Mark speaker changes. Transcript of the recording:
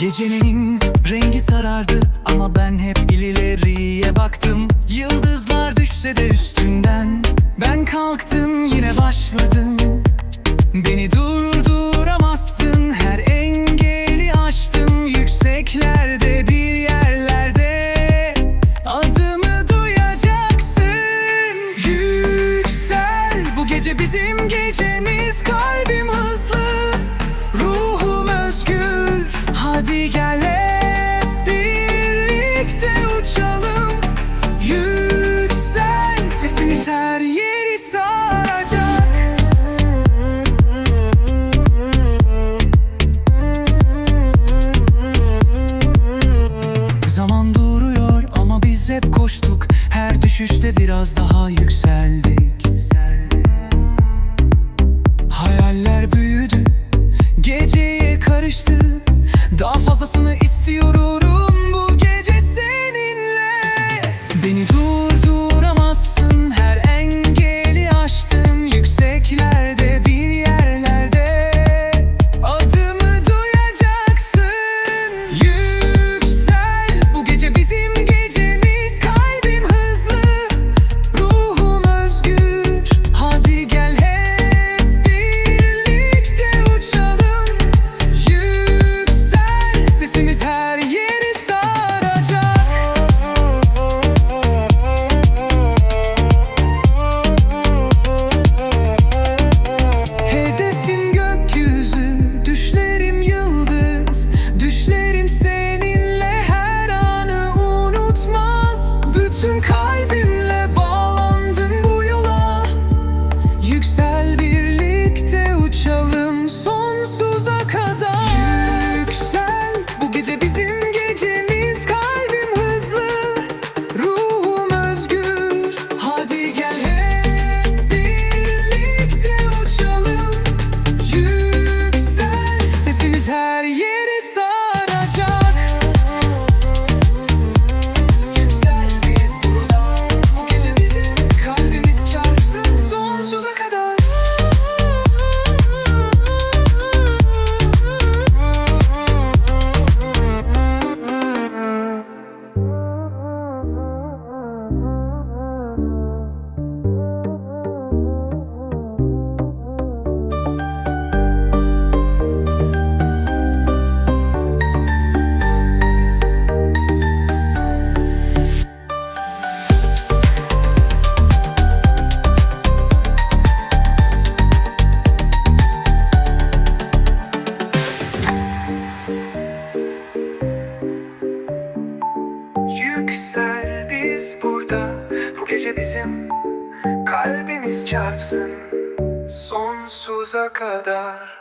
Speaker 1: Gecenin rengi sarardı ama ben hep ileriye baktım. Yıldızlar düşse de üstünden Ben kalktım yine başladım. Beni durduramazsın her engeli aştım. Yükseklerde bir yerlerde Adımı duyacaksın. Yüksel bu gece bizim gecemiz Kalbim hep koştuk Her düşüşte biraz daha yükseldik. Hayaller büyüdü Geceye karıştı. Daha fazlasını istiyorum bu gece seninle. Beni durduramazsın Yüksel biz burada. Bu gece bizim kalbimiz çarpsın. Sonsuza kadar